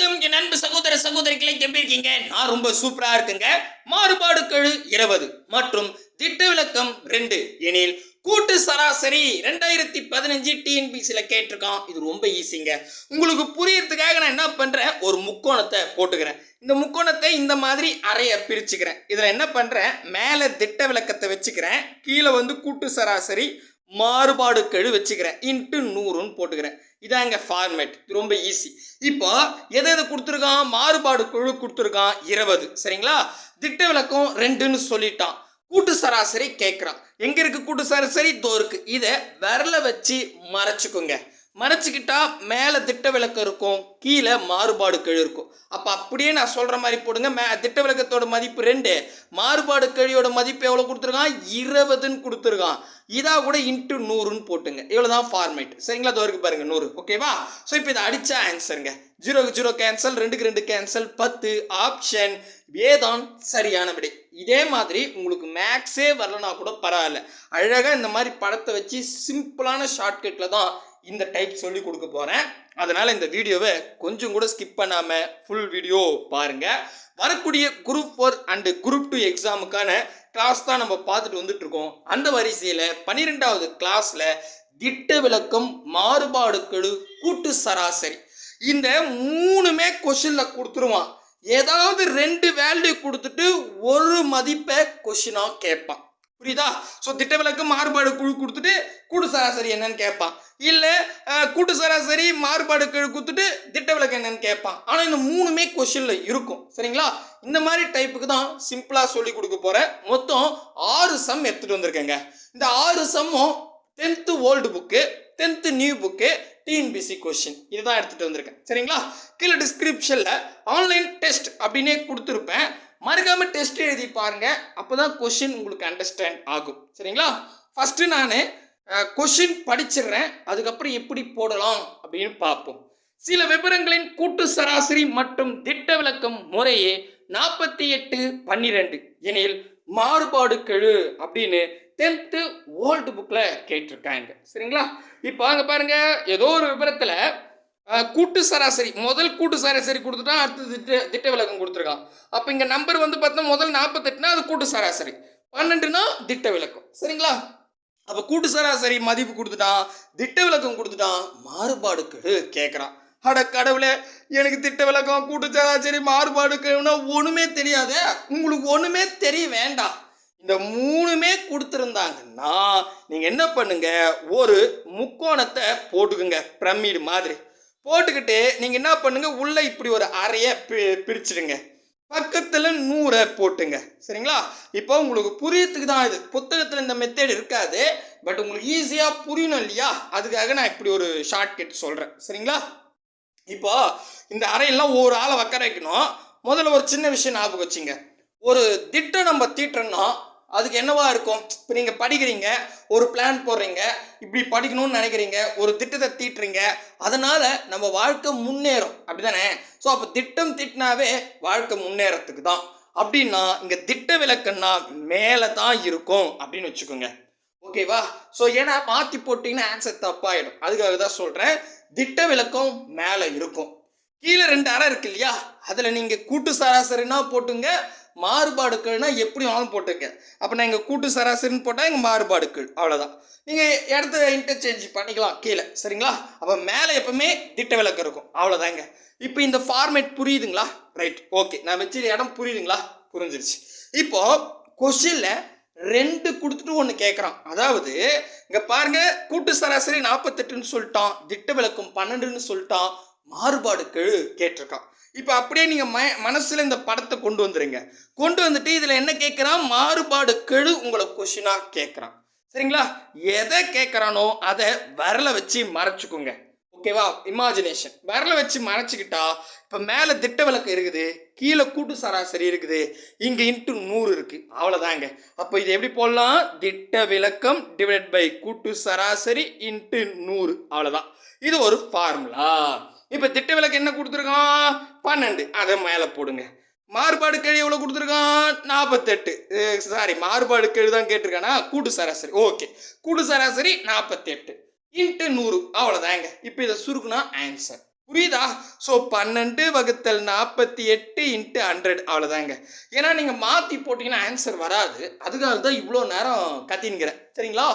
வணக்கம். என் நண்பு சகோதர சகோதரிகளை எப்படி இருக்கீங்க? நான் ரொம்ப சூப்பரா இருக்குங்க. மாறுபாடு கழு இருபது மற்றும் திட்ட விளக்கம் ரெண்டு. எனில் கூட்டு சராசரி ரெண்டாயிரத்தி பதினஞ்சு டிஎன்பிசியில் கேட்டிருக்கான். இது ரொம்ப ஈஸிங்க உங்களுக்கு புரியறதுக்காக நான் என்ன பண்ணுறேன் ஒரு முக்கோணத்தை போட்டுக்கிறேன். இந்த முக்கோணத்தை இந்த மாதிரி அறைய பிரிச்சுக்கிறேன். இதில் என்ன பண்ணுறேன் மேலே திட்ட விளக்கத்தை வச்சுக்கிறேன். கீழே வந்து கூட்டு சராசரி மாறுபாடு கெழு வச்சுக்கிறேன். இன்ட்டு நூறுன்னு போட்டுக்கிறேன். இதாங்க ஃபார்மேட் ரொம்ப ஈஸி இப்போ எதை எது கொடுத்துருக்கான்? மாறுபாடு குழு கொடுத்துருக்கான். இருபது. சரிங்களா? திட்ட விளக்கம் ரெண்டுன்னு சொல்லிட்டான். கூட்டு சராசரி கேட்குறான் எங்கே இருக்குது கூட்டு சராசரி? தோ இருக்குது இதை விரல வச்சு மறைச்சிக்கோங்க. மறைச்சிக்கிட்டா மேலே திட்ட விளக்கம் இருக்கும் கீழே மாறுபாடு கழி இருக்கும். அப்போ அப்படியே நான் சொல்கிற மாதிரி போடுங்க. மே திட்ட விளக்கத்தோட மதிப்பு ரெண்டு. மாறுபாடு கழியோட மதிப்பு எவ்வளோ கொடுத்துருக்கான்? இருபதுன்னு கொடுத்துருக்கான். இதாக கூட இன்ட்டு நூறுன்னு போட்டுங்க. இவ்வளோ தான் ஃபார்மேட் சரிங்களா அது வரைக்கும் நூறு. ஓகேவா ஸோ இப்போ இதை அடித்தா ஆன்சருங்க ஜீரோக்கு ஜீரோ கேன்சல் ரெண்டுக்கு ரெண்டு கேன்சல் பத்து ஆப்ஷன் ஏதான் சரியான விடை இதே மாதிரி உங்களுக்கு மேக்ஸே வரலனா கூட பரவாயில்ல. அழகாக இந்த மாதிரி படத்தை வச்சு சிம்பிளான ஷார்ட்கட்டில் தான் இந்த டைப் சொல்லி கொடுக்க போகிறேன் அதனால் இந்த வீடியோவை கொஞ்சம் கூட ஸ்கிப் பண்ணாமல் ஃபுல் வீடியோ பாருங்கள் வரக்கூடிய group four and group two எக்ஸாமுக்கான class தான் நம்ம பார்த்துட்டு வந்துட்டுருக்கோம் அந்த வரிசையில் பன்னிரெண்டாவது கிளாஸில் திட்ட விளக்கம் மாறுபாடு கூட்டு சராசரி. இந்த மூணுமே கொஷினில் கொடுத்துருவான். ஏதாவது ரெண்டு வேல்யூ கொடுத்துட்டு ஒரு மதிப்பை கொஷினாக கேட்பான். புரியுதா? ஸோ திட்ட மாறுபாடு குழு கொடுத்துட்டு கூட்டு சராசரி என்னன்னு கேட்பான். இல்லை கூட்டு சராசரி மாறுபாடு குழு கொடுத்துட்டு திட்ட விளக்கம் என்னன்னு கேட்பான். ஆனால் இந்த மூணுமே கொஷினில் இருக்கும். சரிங்களா? இந்த மாதிரி டைப்புக்கு தான் சிம்பிளாக சொல்லி கொடுக்க போகிறேன் மொத்தம் ஆறு சம் எடுத்துகிட்டு வந்திருக்கேங்க. இந்த ஆறு சம்மும் tenth old book tenth new book TNPSC question இதுதான் எடுத்துகிட்டு வந்திருக்கேன். சரிங்களா? கீழே டிஸ்கிரிப்ஷனில் ஆன்லைன் டெஸ்ட் அப்படின்னே கொடுத்துருப்பேன். மறக்காமல் டெஸ்ட் எழுதி பாருங்க. அப்பதான் கொஷின் உங்களுக்கு அண்டர்ஸ்டாண்ட் ஆகும். சரிங்களா? ஃபஸ்ட்டு நான் கொஷின் படிச்சிடுறேன். அதுக்கப்புறம் எப்படி போடலாம் அப்படின்னு பார்ப்போம். சில விவரங்களின் கூட்டு சராசரி மற்றும் திட்ட விளக்கம் முறையே நாற்பத்தி எட்டு பன்னிரெண்டு எனில் மாறுபாடு கெழு அப்படின்னு டென்த்து ஓல்டு புக்கில் கேட்டிருக்காங்க. சரிங்களா? இப்போ அங்கே பாருங்கள் ஏதோ ஒரு விவரத்தில் கூட்டு சராசரி. முதல் கூட்டு சராசரி கொடுத்துட்டான் அடுத்து திட்ட திட்ட விளக்கம் கொடுத்துருக்கான் அப்போ இங்கே நம்பர் வந்து பார்த்தா முதல் நாற்பத்தெட்டுனா அது கூட்டு சராசரி. பன்னெண்டுனா திட்ட விளக்கம் சரிங்களா? அப்போ கூட்டு சராசரி மதிப்பு கொடுத்துட்டான் திட்ட விளக்கம் கொடுத்துட்டான் மாறுபாடுக்கு கேட்குறான் அட கடவுளே எனக்கு திட்ட விளக்கம் கூட்டு சராசரி மாறுபாடுக்குன்னா ஒன்றுமே தெரியாதே. உங்களுக்கு ஒன்றுமே தெரிய வேண்டாம். இந்த மூணுமே கொடுத்துருந்தாங்கன்னா நீங்கள் என்ன பண்ணுங்க? ஒரு முக்கோணத்தை போட்டுக்குங்க. பிரமிடு மாதிரி. போட்டுக்கிட்டு நீங்கள் என்ன பண்ணுங்கள் உள்ளே இப்படி ஒரு அறையை பி பிரிச்சிடுங்க. பக்கத்தில் நூறை போட்டுங்க. சரிங்களா? இப்போ உங்களுக்கு புரியத்துக்கு தான் இது. புத்தகத்தில் இந்த மெத்தேட் இருக்காது. பட் உங்களுக்கு ஈஸியாக புரியணும் இல்லையா? அதுக்காக நான் இப்படி ஒரு ஷார்ட்கட் சொல்கிறேன் சரிங்களா? இப்போ இந்த அறையெல்லாம் ஒரு ஆளை உட்கார வைக்கணும். முதல்ல ஒரு சின்ன விஷயம் ஞாபகம் வச்சுங்க. ஒரு திட்டம் நம்ம தீட்டுறோம்னா அதுக்கு என்னவா இருக்கும்? இப்போ நீங்கள் படிக்கிறீங்க ஒரு பிளான் போடுறீங்க இப்படி படிக்கணும்னு நினைக்கிறீங்க ஒரு திட்டத்தை தீட்டுறீங்க அதனால் நம்ம வாழ்க்கை முன்னேறும். அப்படிதானே? ஸோ அப்போ திட்டம் திட்டினாவே வாழ்க்கை முன்னேறத்துக்கு தான். அப்படின்னா இங்கே திட்ட விளக்குன்னா மேலே தான் இருக்கும் அப்படின்னு வச்சுக்கோங்க. ஓகேவா ஸோ ஏன்னா மாற்றி போட்டிங்கன்னா ஆன்சர் தப்பாயிடும். அதுக்காக தான் சொல்கிறேன் திட்ட விளக்கம் மேலே இருக்கும். கீழே ரெண்டு அறை இருக்கு இல்லையா? அதில் நீங்கள் கூட்டு சராசரினா போட்டுங்க மாறுபாடுகள்னா எப்படி வேணாலும் போட்டிருக்கேன். அப்போ நான் எங்கள் கூட்டு சராசரின்னு போட்டால் எங்கள் மாறுபாடுகள். அவ்வளோதான் நீங்கள் இடத்த இன்டர்சேஞ்ச் பண்ணிக்கலாம் கீழே. சரிங்களா? அப்போ மேலே எப்பவுமே திட்ட விளக்கு இருக்கும். அவ்வளோதாங்க இப்போ இந்த ஃபார்மேட் புரியுதுங்களா? ரைட் ஓகே நான் வச்சு இடம் புரியுதுங்களா? புரிஞ்சிருச்சு. இப்போது கொஷினில் ரெண்டு கொடுத்துட்டு ஒன்று கேட்குறான் அதாவது இங்கே பாருங்க கூட்டு சராசரி நாற்பத்தெட்டுன்னு சொல்லிட்டான். திட்ட விளக்கம் பன்னெண்டுன்னு சொல்லிட்டான். மாறுபாடுக்கு கேட்டிருக்கான். இப்போ அப்படியே நீங்கள் ம மனசில் இந்த படத்தை கொண்டு வந்துடுங்க கொண்டு வந்துட்டு இதில் என்ன கேட்குறான் மாறுபாடு கெழு உங்களை கொஷினாக கேட்குறான் சரிங்களா? எதை கேட்குறானோ அதை விரல வச்சு மறைச்சிக்கோங்க. ஓகேவா இமேஜினேஷன் விரல வச்சு மறைச்சிக்கிட்டா இப்போ மேலே திட்ட விளக்கு இருக்குது கீழே கூட்டு சராசரி இருக்குது இங்கே இன்ட்டு நூறு இருக்குது அவ்வளோதாங்க அப்போ இது எப்படி போடலாம்? திட்ட விளக்கம் டிவைட் பை கூட்டு சராசரி இன்ட்டு நூறு. அவ்வளோதான் இது ஒரு ஃபார்முலா இப்போ திட்ட விளக்கு என்ன கொடுத்துருக்கான்? பன்னெண்டு. அதை மேலே போடுங்க. மாறுபாடு கழி எவ்வளோ கொடுத்துருக்கான்? நாற்பத்தெட்டு சாரி மாறுபாடு கழி தான் கேட்டிருக்கானா? கூட்டு சராசரி. ஓகே. கூட்டு சராசரி நாற்பத்தெட்டு இன்ட்டு நூறு. அவ்வளோதாங்க இப்போ இதை சுருக்குனா ஆன்சர் புரியுதா? ஸோ பன்னெண்டு வகுத்தல் நாற்பத்தி எட்டு இன்ட்டு ஹண்ட்ரட் அவ்வளோதாங்க ஏன்னா நீங்கள் மாற்றி போட்டிங்கன்னா ஆன்சர் வராது. அதுக்காக தான் இவ்வளோ நேரம் கத்தின்கிறேன் சரிங்களா?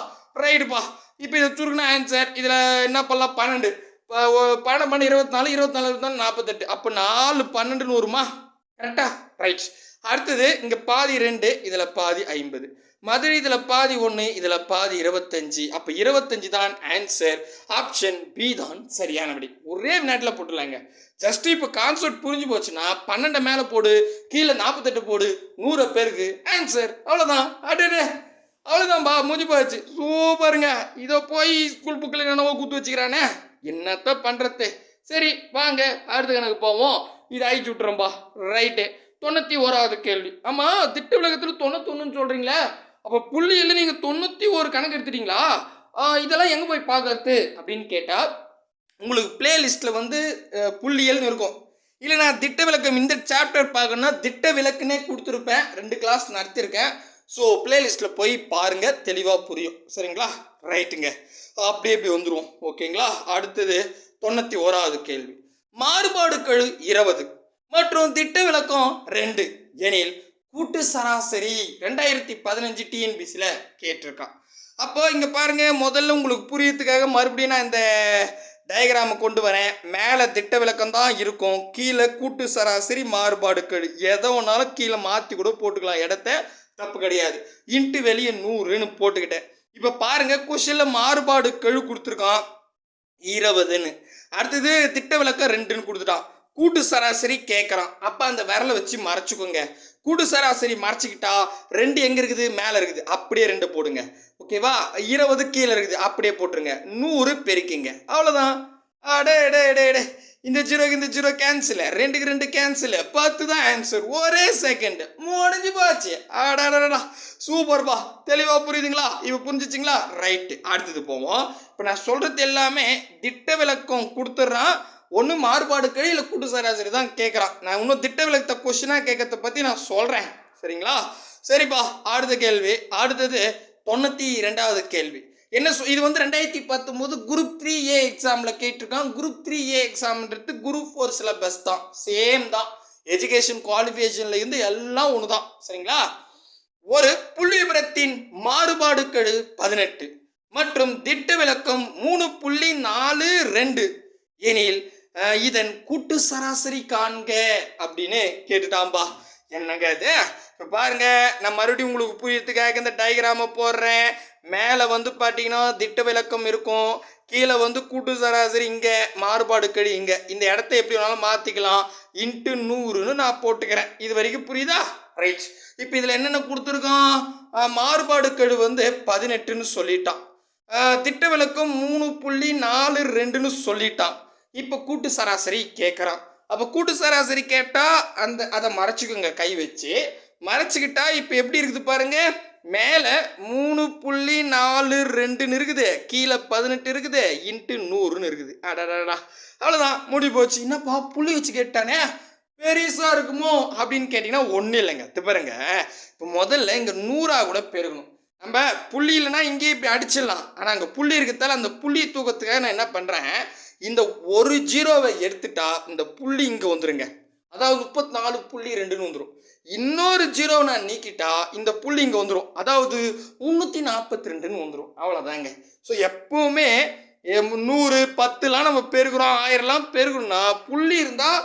ரைடுப்பா இப்போ இதை சுருக்குனா ஆன்சர் இதில் என்ன பண்ணலாம்? பன்னெண்டு. இப்போ ஒ- பன்னெண்டு இருபத்தி நாலு இருபத்தி நாலு இருபத்தி நாலு நாற்பத்தெட்டு அப்போ நாலு பன்னெண்டு நூறுமா? கரெக்டா ரைட் அடுத்தது இங்கே பாதி ரெண்டு இதில் பாதி ஐம்பது. மதுரை இதில் பாதி ஒன்று இதில் பாதி இருபத்தஞ்சு. அப்போ இருபத்தஞ்சு தான் ஆன்சர் ஆப்ஷன் பி தான் சரியான ஒரே நேரத்தில் போட்டுடலாங்க. ஜஸ்ட் இப்போ கான்செப்ட் புரிஞ்சு போச்சுன்னா பன்னெண்டை மேலே போடு கீழே நாற்பத்தெட்டு போடு நூறு பேருக்கு ஆன்சர் அவ்வளோதான் அடே அவ்வளோதான்பா முடிஞ்சு போச்சு. சூப்பருங்க. இதோ போய் ஸ்கூல் புக்கில் என்னவோ கூத்து வச்சுக்கிறானே. என்னத்த பண்ணுறது சரி வாங்க அடுத்த கணக்கு போவோம். இது அழிச்சு விட்றோம்பா ரைட்டு தொண்ணூற்றி ஓராவது கேள்வி. ஆமாம் திட்ட விளக்கத்தில் தொண்ணூத்தொன்னுன்னு சொல்கிறீங்களே அப்போ புள்ளியில் நீங்கள் தொண்ணூற்றி ஒரு கணக்கு எடுத்துட்டீங்களா? இதெல்லாம் எங்கே போய் பார்க்கறது? அப்படின்னு கேட்டால் உங்களுக்கு பிளேலிஸ்ட்டில் வந்து புள்ளியல்னு இருக்கும். இல்லை நான் திட்ட விளக்கம் இந்த சாப்டர் பார்க்கணும்னா திட்ட விளக்குனே கொடுத்துருப்பேன். ரெண்டு கிளாஸ் நடத்திருக்கேன் ஸோ பிளேலிஸ்ட்டில் போய் பாருங்கள் தெளிவாக புரியும். சரிங்களா? ரைட்டுங்க அப்படியே இப்படி வந்துருவோம் ஓகேங்களா? அடுத்தது தொண்ணூற்றி ஓராவது கேள்வி. மாறுபாடு கழு இருபது மற்றும் திட்ட விளக்கம் ரெண்டு. எனில் கூட்டு சராசரி ரெண்டாயிரத்தி பதினஞ்சு டிஎன்பிசியில் கேட்டிருக்கான். அப்போ இங்கே பாருங்கள் முதல்ல உங்களுக்கு புரியறதுக்காக மறுபடியும் நான் இந்த டயக்ராமை கொண்டு வரேன். மேலே திட்ட விளக்கம் தான் இருக்கும். கீழே கூட்டு சராசரி மாறுபாடுகள் எதை ஒன்றாலும் கீழே மாற்றி கூட போட்டுக்கலாம். இடத்த தப்பு கிடையாது. இன்ட்டு வெளியே நூறுன்னு போட்டுக்கிட்டேன். இப்போ பாருங்க கொஷனில் மாறுபாடு கெழு கொடுத்துருக்கான். இருபதுன்னு. அடுத்தது திட்ட விளக்கம் ரெண்டுன்னு கொடுத்துட்டான். கூட்டு சராசரி கேட்குறான் அப்போ அந்த விரலை வச்சு மறைச்சிக்கோங்க. கூட்டு சராசரி மறைச்சிக்கிட்டா ரெண்டு எங்கே இருக்குது? மேலே இருக்குது. அப்படியே ரெண்டு போடுங்க. ஓகேவா இருபது கீழே இருக்குது. அப்படியே போட்டுருங்க. நூறு பெருக்கிங்க. அவ்வளோதான் அடே அடே டே டே இந்த ஜீரோக்கு இந்த ஜீரோ கேன்சல் ரெண்டுக்கு ரெண்டு கேன்சல் பத்து தான் ஆன்சர் ஒரே செகண்ட் முடிஞ்சு போச்சு. ஆடாடா சூப்பர்ப்பா தெளிவாக புரியுதுங்களா? இப்போ புரிஞ்சிச்சிங்களா? ரைட்டு அடுத்தது போவோம். இப்போ நான் சொல்கிறது எல்லாமே திட்ட விளக்கம் கொடுத்துட்றான். ஒன்று மாறுபாடு கழி இல்லை கூட்டு சராசரி தான் கேட்குறான் நான் இன்னும் திட்ட விளக்கத்தை கொஷினாக கேட்கறத பற்றி நான் சொல்கிறேன் சரிங்களா? சரிப்பா. அடுத்த கேள்வி. அடுத்தது தொண்ணூற்றி ரெண்டாவது கேள்வி. என்ன சொ- இது வந்து ரெண்டாயிரத்தி பத்தொம்போது குரூப் த்ரீ ஏ எக்ஸாமில் கேட்டிருக்கான் குரூப் த்ரீ ஏ எக்ஸாம்ன்றது குரூப் ஃபோர் சிலபஸ் தான். சேம் தான். எஜுகேஷன் குவாலிஃபிகேஷன்ல இருந்து எல்லாம் ஒன்று தான் சரிங்களா? ஒரு புள்ளிவிபரத்தின் மாறுபாடுக்கெழு பதினெட்டு மற்றும் திட்ட விளக்கம் மூணு புள்ளி நாலு ரெண்டு. எனில் இதன் கூட்டு சராசரி காண்க அப்படின்னு கேட்டுட்டாம்பா என்னங்க இது? இப்போ பாருங்க நான் மறுபடியும் உங்களுக்கு புரியறதுக்காக இந்த டயக்ராமை போடுறேன். மேலே வந்து பார்த்தீங்கன்னா திட்ட விளக்கம் இருக்கும். கீழே வந்து கூட்டு சராசரி இங்கே மாறுபாடு கழி இங்கே. இந்த இடத்த எப்படி வேணாலும் மாற்றிக்கலாம் இன்ட்டு நூறுன்னு நான் போட்டுக்கிறேன். இது வரைக்கும் புரியுதா? ரைட் இப்போ இதில் என்னென்ன கொடுத்துருக்கோம் மாறுபாடு கெழு வந்து பதினெட்டுன்னு சொல்லிட்டான். திட்ட விளக்கம் மூணு புள்ளி நாலு ரெண்டுன்னு சொல்லிட்டான். இப்போ கூட்டு சராசரி கேட்குறான் அப்போ கூட்டு சராசரி கேட்டால் அந்த அதை மறைச்சிக்கோங்க கை வச்சு. மறைச்சிக்கிட்டா இப்போ எப்படி இருக்குது பாருங்கள் மேலே மூணு புள்ளி நாலு ரெண்டுன்னு இருக்குது. கீழே பதினெட்டு இருக்குது. இன்ட்டு நூறுன்னு இருக்குது. அடடா அவ்வளோதான் முடி போச்சு. என்னப்பா புள்ளி வச்சு கேட்டானே பெரிசா இருக்குமோ? அப்படின்னு கேட்டிங்கன்னா ஒன்றும் இல்லைங்க. பாருங்க. இப்போ முதல்ல இங்கே நூறா கூட பெருகணும். நம்ம புள்ளி இல்லைன்னா இங்கேயே இப்படி அடிச்சிடலாம். ஆனால் அங்கே புள்ளி இருக்கிறதால அந்த புள்ளி தூக்கத்துக்காக நான் என்ன பண்ணுறேன் இந்த ஒரு ஜீரோவை எடுத்துட்டா இந்த புள்ளி இங்கே வந்துருங்க. அதாவது முப்பத்தி நாலு புள்ளி ரெண்டுன்னு வந்துடும் இன்னொரு ஜீரோவை நான் நீக்கிட்டா இந்த புள்ளி இங்கே வந்துடும் அதாவது முந்நூற்றி நாற்பத்தி ரெண்டுன்னு வந்துடும் அவ்வளோதாங்க ஸோ எப்பவுமே நூறு பத்துலாம் நம்ம பெருகிறோம் ஆயிரம்லாம் பெருகணும்னா புள்ளி இருந்தால்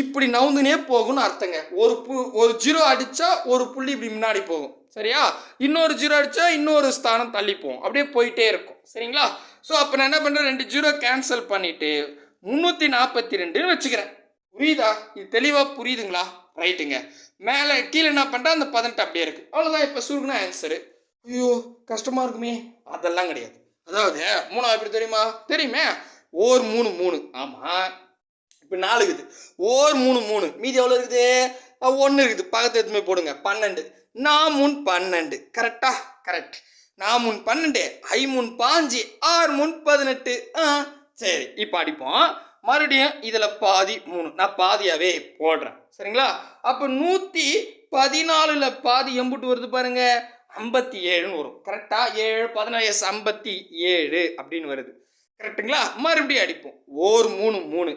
இப்படி நவுந்துனே போகும்னு அர்த்தங்க. ஒரு பு ஒரு ஜீரோ அடித்தா ஒரு புள்ளி இப்படி முன்னாடி போகும். சரியா? இன்னொரு ஜீரோ அடித்தா இன்னொரு ஸ்தானம் தள்ளி போகும். அப்படியே போயிட்டே இருக்கும். சரிங்களா? ஸோ அப்போ நான் என்ன பண்ணுறேன் ரெண்டு ஜீரோ கேன்சல் பண்ணிவிட்டு முந்நூற்றி நாற்பத்தி ரெண்டுன்னு வச்சுக்கிறேன். புரியுதா? இது தெளிவாக புரியுதுங்களா? ரைட்டுங்க. மேலே கீழே என்ன பண்ணுறா அந்த பதினெட்டு அப்படியே இருக்குது அவ்வளோதான் இப்போ சுருக்குனா ஆன்சரு ஐயோ கஷ்டமாக இருக்குமே. அதெல்லாம் கிடையாது. அதாவது மூணாவது எப்படி தெரியுமா? தெரியுமே? ஓர் மூணு மூணு. ஆமாம் இப்போ நாலு இருக்குது. ஓர் மூணு மூணு. மீதி எவ்வளோ இருக்குது? ஒன்று இருக்குது. பக்கத்து எதுவுமே போடுங்க. பன்னெண்டு. நான் முன் பன்னெண்டு. கரெக்டா கரெக்ட் நான் முன் பன்னெண்டு. ஐ முன் பாஞ்சு. ஆறு முன் பதினெட்டு. ஆ சரி. இப்போ அடிப்போம். மறுபடியும் இதில் பாதி மூணு. நான் பாதியாகவே போடுறேன். சரிங்களா? அப்போ நூற்றி பதினாலில் பாதி எம்புட்டு வருது பாருங்க. ஐம்பத்தி ஏழுன்னு வரும் கரெக்டாக ஏழு பதினாறு எஸ் ஐம்பத்தி ஏழு அப்படின்னு வருது. கரெக்டுங்களா மறுபடியும் அடிப்போம். ஓர் மூணு மூணு.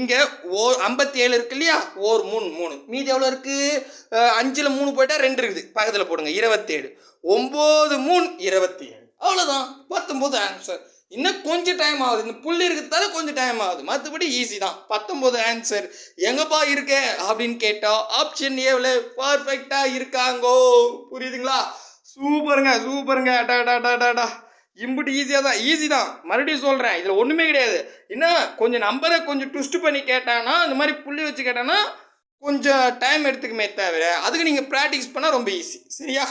இங்கே ஓர் ஐம்பத்தி ஏழு இருக்கு இல்லையா? ஓர் மூணு மூணு. மீதி எவ்வளோ இருக்குது அஞ்சில் மூணு போயிட்டால் ரெண்டு இருக்குது. பக்கத்தில் போடுங்க. இருபத்தேழு. ஒம்பது மூணு இருபத்தி ஏழு அவ்வளோதான் பத்தொம்போது ஆன்சர் இன்னும் கொஞ்சம் டைம் ஆகுது. இந்த புள்ளி இருக்கிறதால கொஞ்சம் டைம் ஆகுது. மற்றபடி ஈஸி தான். பத்தொம்போது ஆன்சர் எங்கப்பா இருக்க? அப்படின்னு கேட்டால் ஆப்ஷன் ஏவில் பர்ஃபெக்டாக இருக்காங்கோ. புரியுதுங்களா? சூப்பருங்க சூப்பருங்க. டா டா டா டா டா. இம்புட்டு ஈஸியாக தான். ஈஸி தான். மறுபடியும் சொல்கிறேன் இதில் ஒன்றுமே கிடையாது. என்ன கொஞ்சம் நம்பரை கொஞ்சம் ட்விஸ்ட் பண்ணி கேட்டானா இந்த மாதிரி புள்ளி வச்சு கேட்டானா கொஞ்சம் டைம் எடுத்துக்குமே தவிர அதுக்கு நீங்கள் ப்ராக்டிஸ் பண்ணால் ரொம்ப ஈஸி சரியா?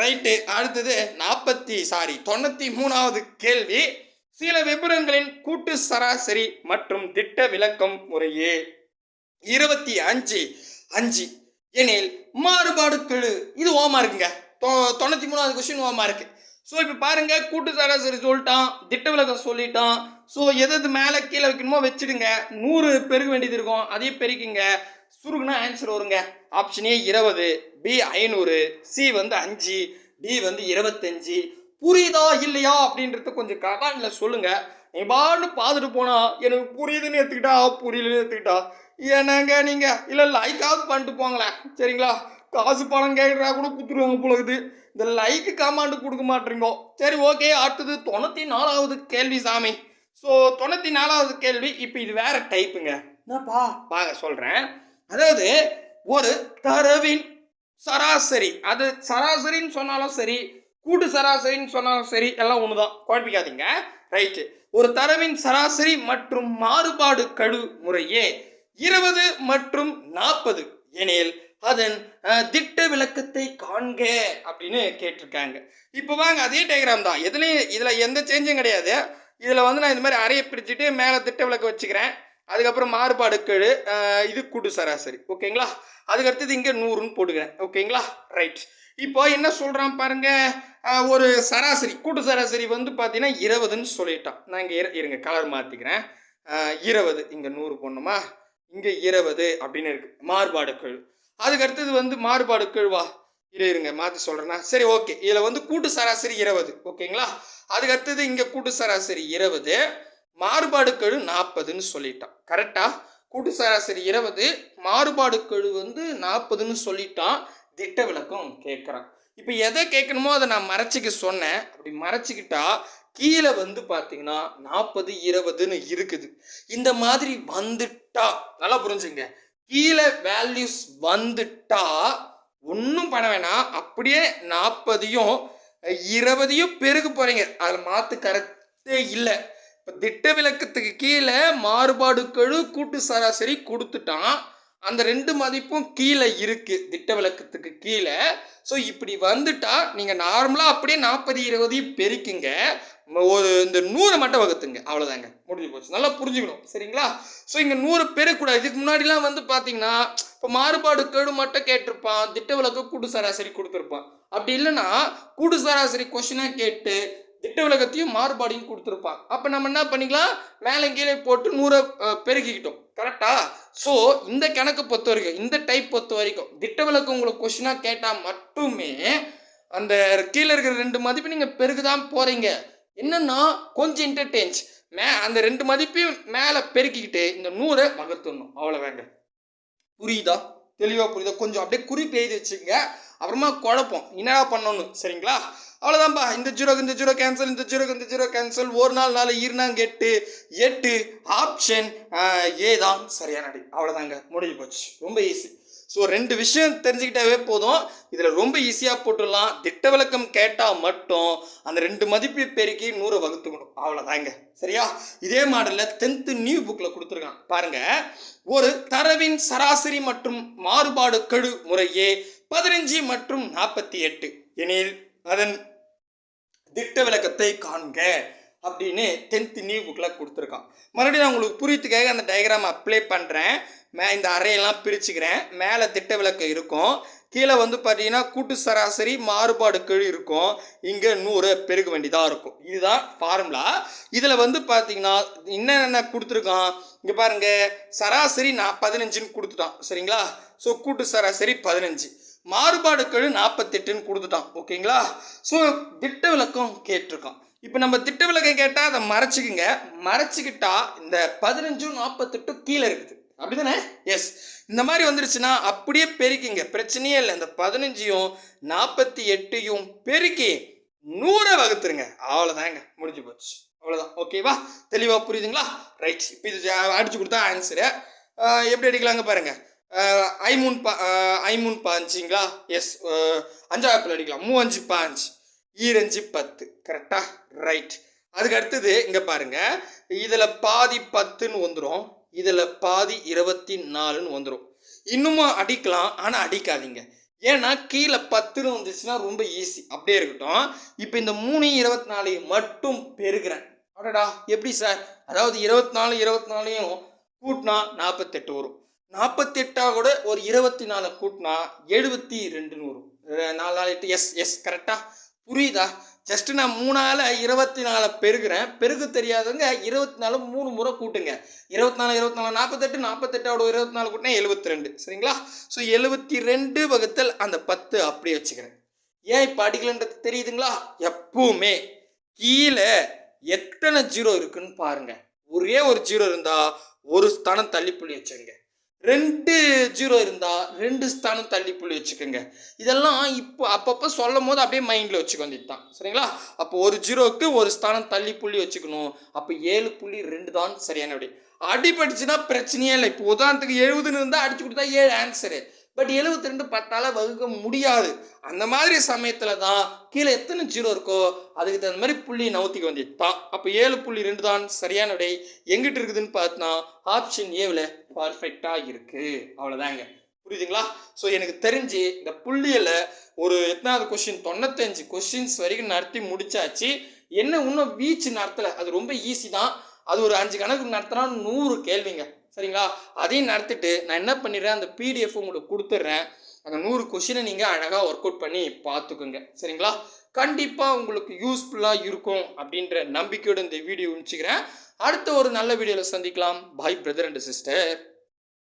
ரைட்டு அடுத்தது நாற்பத்தி சாரி தொண்ணூற்றி மூணாவது கேள்வி. சில விபரங்களின் கூட்டு சராசரி மற்றும் திட்ட விளக்கம் முறையே. இருபத்தி அஞ்சு அஞ்சு. எனில் மாறுபாடு கெழு இது ஓமா இருக்குங்க. தொ- தொண்ணூற்றி மூணாவது கொஸ்டின் ஓமா இருக்கு. ஸோ இப்போ பாருங்க கூட்டு சராசரி சொல்லிட்டான் திட்ட விளக்கம் சொல்லிட்டான். ஸோ எது எது மேலே கீழே வைக்கணுமோ வச்சிடுங்க. நூறு பெருக வேண்டியது இருக்கும். அதையும் பெருக்கிங்க. சுருக்குனா ஆன்சர் வருங்க. ஆப்ஷன் ஏ இருபது பி ஐநூறு சி வந்து அஞ்சு டி வந்து இருபத்தஞ்சு புரியுதா இல்லையா அப்படின்றத கொஞ்சம் கமெண்ட்ல சொல்லுங்க. நீ பாட்டு பார்த்துட்டு போனா எனக்கு புரியுதுன்னு எடுத்துக்கிட்டா புரியலன்னு எடுத்துக்கிட்டா என்னங்க நீங்க? இல்லை லைக்காவது பண்ணிட்டு போங்களேன். சரிங்களா? காசு பணம் கேட்குறா கூட குத்துருவாங்க போலகுது இந்த லைக்கு கமாண்டு கொடுக்க மாட்டீங்கோ. சரி ஓகே அடுத்தது தொண்ணூற்றி நாலாவது கேள்வி சாமி. ஸோ தொண்ணூற்றி நாலாவது கேள்வி இப்போ இது வேற டைப்புங்க என்னப்பா? வாங்க சொல்கிறேன் அதாவது ஒரு தரவின் சராசரி அது சராசரின்னு சொன்னாலும் சரி கூட்டு சராசரின்னு சொன்னாலும் சரி எல்லாம் ஒன்று தான் குழப்பிக்காதீங்க. ரைட்டு ஒரு தரவின் சராசரி மற்றும் மாறுபாடு கழு முறையே இருபது மற்றும் நாற்பது எனில் அதன் திட்ட விளக்கத்தை காண்க அப்படின்னு கேட்டிருக்காங்க. இப்போ வாங்க அதே டயக்ராம் தான். எதுலேயும் இதில் எந்த சேஞ்சும் கிடையாது. இதில் வந்து நான் இந்த மாதிரி அறையை பிரிச்சுட்டு மேலே திட்ட விளக்கம் வச்சுக்கிறேன். அதுக்கப்புறம் மாறுபாடு கெழு இது கூட்டு சராசரி. ஓகேங்களா? அதுக்கடுத்தது இங்கே நூறுன்னு போட்டுக்கிறேன். ஓகேங்களா? ரைட் இப்போ என்ன சொல்கிறான் பாருங்க ஒரு சராசரி கூட்டு சராசரி வந்து பார்த்தீங்கன்னா இருபதுன்னு சொல்லிட்டான். நான் இங்கே இருங்க கலர் மாற்றிக்கிறேன் இருபது இங்கே நூறு போடணுமா? இங்கே இருபது அப்படின்னு இருக்குது மாறுபாடு கெழு. அதுக்கு அடுத்தது வந்து மாறுபாடு கழுவா? இரு இருங்க மாற்றி சொல்கிறேன்னா சரி ஓகே இதில் வந்து கூட்டு சராசரி இருபது ஓகேங்களா அதுக்கு அடுத்தது இங்கே கூட்டு சராசரி இருபது மாறுபாடு கெழு நாற்பதுன்னு சொல்லிட்டான். கரெக்டாக கூட்டு சராசரி இருபது மாறுபாடு கெழு வந்து நாற்பதுன்னு சொல்லிட்டான். திட்ட விளக்கம் கேட்குறான். இப்போ எதை கேட்கணுமோ அதை நான் மறைச்சிக்க சொன்னேன். அப்படி மறைச்சிக்கிட்டா கீழே வந்து பார்த்தீங்கன்னா நாற்பது இருபதுன்னு இருக்குது. இந்த மாதிரி வந்துட்டா நல்லா புரிஞ்சுங்க. கீழே வேல்யூஸ் வந்துட்டா ஒன்றும் பண்ண வேணாம். அப்படியே நாற்பதையும் இருபதையும் பெருக போகிறீங்க அதில் மாற்று கரெக்டே இல்லை. இப்போ திட்ட விளக்கத்துக்கு கீழே மாறுபாடு கூட்டு சராசரி கொடுத்துட்டான். அந்த ரெண்டு மதிப்பும் கீழே இருக்குது திட்ட விளக்கத்துக்கு கீழே. ஸோ இப்படி வந்துட்டா நீங்கள் நார்மலாக அப்படியே நாற்பது இருபதையும் பெருக்குங்க. ஒரு இந்த நூறு மட்டும் வகுத்துங்க. அவ்வளோதாங்க முடிஞ்சு போச்சு. நல்லா புரிஞ்சுக்கணும். சரிங்களா? ஸோ இங்கே நூறு பெருக்கூடாது. இதுக்கு முன்னாடிலாம் வந்து பார்த்தீங்கன்னா இப்போ மாறுபாடு கேடு மட்டும் கேட்டிருப்பான். திட்ட விளக்கு கூட்டு சராசரி கொடுத்துருப்பான். அப்படி இல்லைன்னா கூட்டு சராசரி கொஷினாக கேட்டு திட்ட விளக்கத்தையும் மாறுபாடையும் கொடுத்துருப்பான். அப்போ நம்ம என்ன பண்ணிக்கலாம்? மேலே கீழே போட்டு நூறை பெருக்கிக்கிட்டோம். கரெக்டாக ஸோ இந்த கணக்கு பொறுத்த வரைக்கும் இந்த டைப் பொறுத்த வரைக்கும் திட்ட உங்களுக்கு கொஷினாக கேட்டால் மட்டுமே அந்த கீழே இருக்கிற ரெண்டு மதிப்பு நீங்கள் பெருக்குதான் போகிறீங்க என்னென்னா கொஞ்சம் இன்டர்டென்ஸ் மே அந்த ரெண்டு மதிப்பையும் மேலே பெருக்கிக்கிட்டு இந்த நூறை வகுத்துடணும் அவ்வளோதாங்க புரியுதா? தெளிவாக புரியுதா? கொஞ்சம் அப்படியே குறிப்பு எழுதி வச்சுங்க அப்புறமா குழப்பம். என்னடா பண்ணணும்? சரிங்களா? அவ்வளோதான்ப்பா இந்த ஜீரோ இந்த ஜீரோ கேன்சல் இந்த ஜீரோக்கு இந்த ஜீரோ கேன்சல் ஒரு நாள் நாலு ஈர்னாங்க எட்டு எட்டு ஆப்ஷன் ஏ தான் சரியான அடி. அவ்வளோதாங்க முடிஞ்சு போச்சு. ரொம்ப ஈஸி ஸோ ரெண்டு விஷயம் தெரிஞ்சுக்கிட்டாவே போதும். இதில் ரொம்ப ஈஸியாக போட்டுடலாம். திட்ட விளக்கம் கேட்டால் மட்டும் அந்த ரெண்டு மதிப்பை பெருக்கி நூறு வகுத்துக்கணும் அவ்வளோதாங்க சரியா? இதே மாடலில் டென்த்து நியூ புக்கில் கொடுத்துருக்கான். பாருங்கள் ஒரு தரவின் சராசரி மற்றும் மாறுபாடு கடு முறையே பதினஞ்சு மற்றும் நாற்பத்தி எட்டு. எனில் அதன் திட்ட விளக்கத்தை காண்க அப்படின்னு டென்த்து நியூ புக்கில் கொடுத்துருக்கான். மறுபடியும் நான் உங்களுக்கு புரியத்துக்காக அந்த டயக்ராம் அப்ளை பண்ணுறேன் மே இந்த அறையெல்லாம் பிரிச்சுக்கிறேன். மேலே திட்ட விளக்கம் இருக்கும். கீழே வந்து பார்த்தீங்கன்னா கூட்டு சராசரி மாறுபாடு கீழ் இருக்கும். இங்கே நூறு பெருக வேண்டியதாக இருக்கும். இதுதான் ஃபார்முலா இதில் வந்து பார்த்தீங்கன்னா என்னென்ன கொடுத்துருக்கான்? இங்கே பாருங்கள் சராசரி நான் பதினஞ்சுன்னு கொடுத்துட்டான். சரிங்களா? ஸோ கூட்டு சராசரி பதினஞ்சு. மாறுபாடு கெழு நாற்பத்தெட்டுன்னு கொடுத்துட்டான் ஓகேங்களா? ஸோ திட்ட விளக்கம் கேட்டிருக்கான். இப்போ நம்ம திட்ட விளக்கம் கேட்டால் அதை மறைச்சிக்குங்க. மறைச்சிக்கிட்டா இந்த பதினஞ்சும் நாற்பத்தெட்டு கீழே இருக்குது. அப்படிதானே? எஸ் இந்த மாதிரி வந்துருச்சுன்னா அப்படியே பெருக்கிங்க. பிரச்சனையே இல்லை. இந்த பதினஞ்சையும் நாற்பத்தி எட்டையும் பெருக்கி நூறை வகுத்துருங்க. அவ்வளோதாங்க முடிஞ்சு போச்சு. அவ்வளோதான் ஓகேவா தெளிவாக புரியுதுங்களா? ரைட் இப்போ இது அடிச்சு கொடுத்தா ஆன்சரு எப்படி அடிக்கலாங்க பாருங்கள் அஹ், ஐமூன் பா அஹ், ஐமூன் பாஞ்சுங்களா? எஸ் அஞ்சாப்பில் அடிக்கலாம். மூவஞ்சு பாஞ்சு ஈரஞ்சு பத்து. கரெக்டா ரைட் அதுக்கு அடுத்தது இங்கே பாருங்கள் இதில் பாதி பத்துன்னு வந்துடும் இதில் பாதி இருபத்தி நாலுன்னு வந்துடும் இன்னுமும் அடிக்கலாம் ஆனால் அடிக்காதீங்க. ஏன்னா கீழே பத்துன்னு வந்துச்சுன்னா ரொம்ப ஈஸி அப்படியே இருக்கட்டும். இப்போ இந்த மூணு இருபத்தி நாலையும் மட்டும் பெருக்கிறேன். அடடா எப்படி சார்? அதாவது இருபத்தி நாலு இருபத்தி நாலையும் கூட்டினா நாற்பத்தெட்டு வரும். நாற்பத்தெட்டா கூட ஒரு இருபத்தி நாலு கூட்டினா எழுபத்தி ரெண்டுன்னு வரும். நாலு நாலு எட்டு எஸ் எஸ் கரெக்டாக புரியுதா? ஜஸ்ட் நான் மூணால இருபத்தி நாலு பெருகிறேன். பெருகு தெரியாதவங்க இருபத்தி நாலு மூணு முறை கூட்டுங்க. இருபத்தி நாலு இருபத்தி நாலு நாற்பத்தெட்டு நாற்பத்தெட்டோட இருபத்தி நாலு கூட்டினா எழுபத்தி ரெண்டு. சரிங்களா? ஸோ எழுபத்தி ரெண்டு வகுத்தல் அந்த பத்து அப்படியே வச்சுக்கிறேன். ஏன் இப்போ அடிக்கலன்றது தெரியுதுங்களா? எப்பவுமே கீழே எத்தனை ஜீரோ இருக்குன்னு பாருங்கள் ஒரே ஒரு ஜீரோ இருந்தால் ஒரு ஸ்தானம் தள்ளி புள்ளி வச்சுங்க ரெண்டு ஜீரோ இருந்தால் ரெண்டு ஸ்தானம் தள்ளி புள்ளி வச்சுக்கோங்க. இதெல்லாம் இப்போ அப்பப்போ சொல்லும் போது அப்படியே மைண்டில் வச்சுக்க வேண்டியது தான். சரிங்களா? அப்போ ஒரு ஜீரோவுக்கு ஒரு ஸ்தானம் தள்ளி புள்ளி வச்சுக்கணும். அப்போ ஏழு புள்ளி ரெண்டு தான் சரியான அப்படி அடிபட்டுச்சுன்னா பிரச்சனையே இல்லை. இப்போ உதாரணத்துக்கு எழுபதுன்னு இருந்தால் அடிச்சு கொடுத்தா ஏழு ஆன்சரு பட் எழுபத்தி ரெண்டு பத்தால் வகுக்க முடியாது. அந்த மாதிரி சமயத்தில் தான் கீழே எத்தனை ஜீரோ இருக்கோ அதுக்கு தகுந்த மாதிரி புள்ளி நவுத்திக்க வேண்டியது தான். அப்போ ஏழு புள்ளி ரெண்டு தான் சரியான விடை. எங்கிட்ட இருக்குதுன்னு பார்த்தோன்னா ஆப்ஷன் ஏவில் பர்ஃபெக்டாக இருக்குது அவ்வளோதாங்க புரியுதுங்களா? ஸோ எனக்கு தெரிஞ்சு இந்த புள்ளியில் ஒரு எத்தனாவது கொஷின் தொண்ணூத்தஞ்சு கொஷின்ஸ் வரைக்கும் நடத்தி முடிச்சாச்சு. என்ன இன்னும் வீச்சு நடத்தலை? அது ரொம்ப ஈஸி தான். அது ஒரு அஞ்சு கணக்கு நடத்தினா நூறு கேள்விங்க. சரிங்களா? அதையும் நடத்திட்டு நான் என்ன பண்ணிடுறேன்? அந்த பிடிஎஃப் உங்களுக்கு கொடுத்துட்றேன். அந்த நூறு கொஷினை நீங்கள் அழகாக ஒர்க் அவுட் பண்ணி பார்த்துக்குங்க. சரிங்களா? கண்டிப்பாக உங்களுக்கு யூஸ்ஃபுல்லாக இருக்கும் அப்படின்ற நம்பிக்கையோடு இந்த வீடியோ முடிச்சுக்கிறேன். அடுத்த ஒரு நல்ல வீடியோவில் சந்திக்கலாம். பாய் பிரதர் அண்ட் சிஸ்டர்